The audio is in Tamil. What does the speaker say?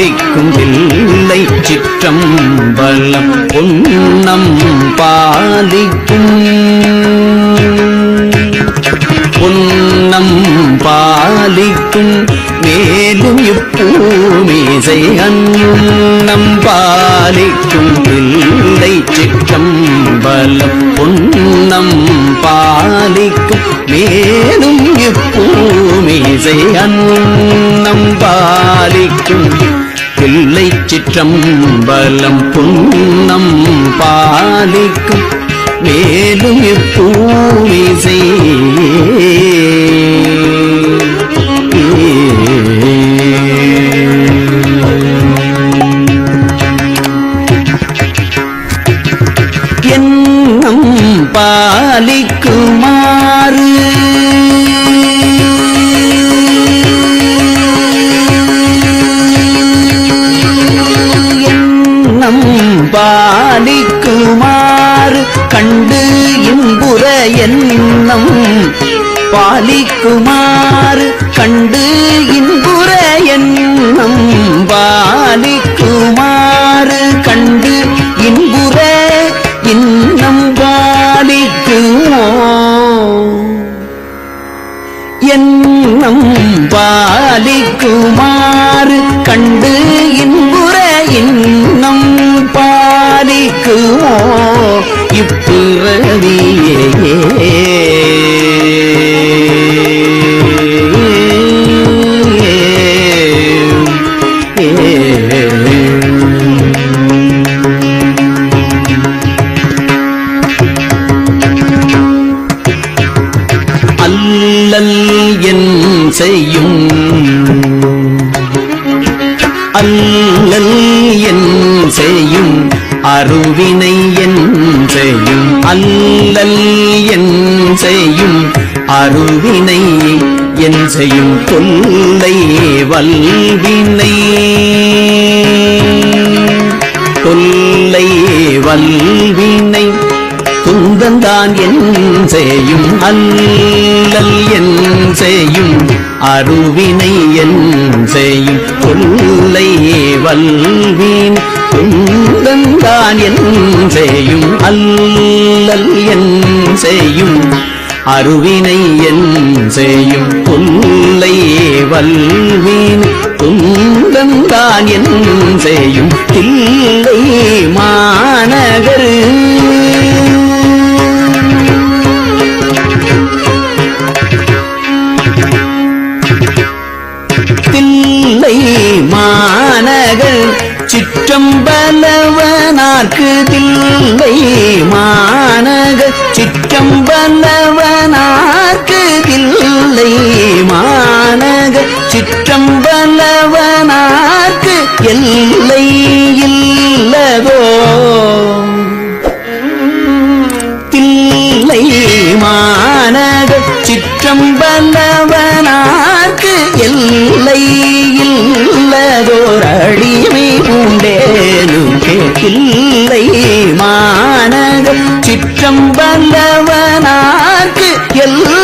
பாலிக்கும் இல்லை சிற்றம்பலம் பொன்னம் பாலிக்கும் பொன்னம் பாலிக்கும் மேலும் இப்பூமிசை அன்னம் பாலிக்கும் இல்லை சிற்றம்பலம் பொன்னம் பாலிக்கும் மேலும் இப்பூமிசை அன்னம் பாலிக்கும் இல்லை சிற்றம்பலம் புன்னம் பாலிக்கும் மேலும் இப்பூமிசை இன்புற பாலிக்குமாறு கண்டு இன்புற எண்ணம் பாலிக்குமாறு கண்டு இன்புற இன்னம் பாலிக்குமோ? என்னம் பாலிக்குமாறு கண்டு இன்புற இன்னம் அல்லல் என் செய்யும். அல்லல் என் செய்யும். அருவினை என் செய்யும். அல்லல் என் செய்யும். அருவினை என் செய்யும் தொல்லை வல்வினை. தொல்லை வல்வினை. துந்தந்தான் என் செய்யும் அல்லல் என் செய்யும் அருவினை என் செய்யும் தொல்லை வல்வின். துந்தந்தான் என் செய்யும் அல்லல் என் செய்யும் அருவினை என் செய்யும் புல்லையே வல்வீன். துந்தந்தான் என் செய்யும் தில்லை மாநகர். தில்லை மாநகர். சிற்றம்பலவனார்க்கு தில்லை மா எல்லை இல்லதோ தில்லை மாநக சிற்றம்பந்தவனார்க்கு எல்லை இல்லதோர் அடிமை உண்டேனுக்கே தில்லை மாநகர் சிற்றம்பலவனார்க்கு எல்லை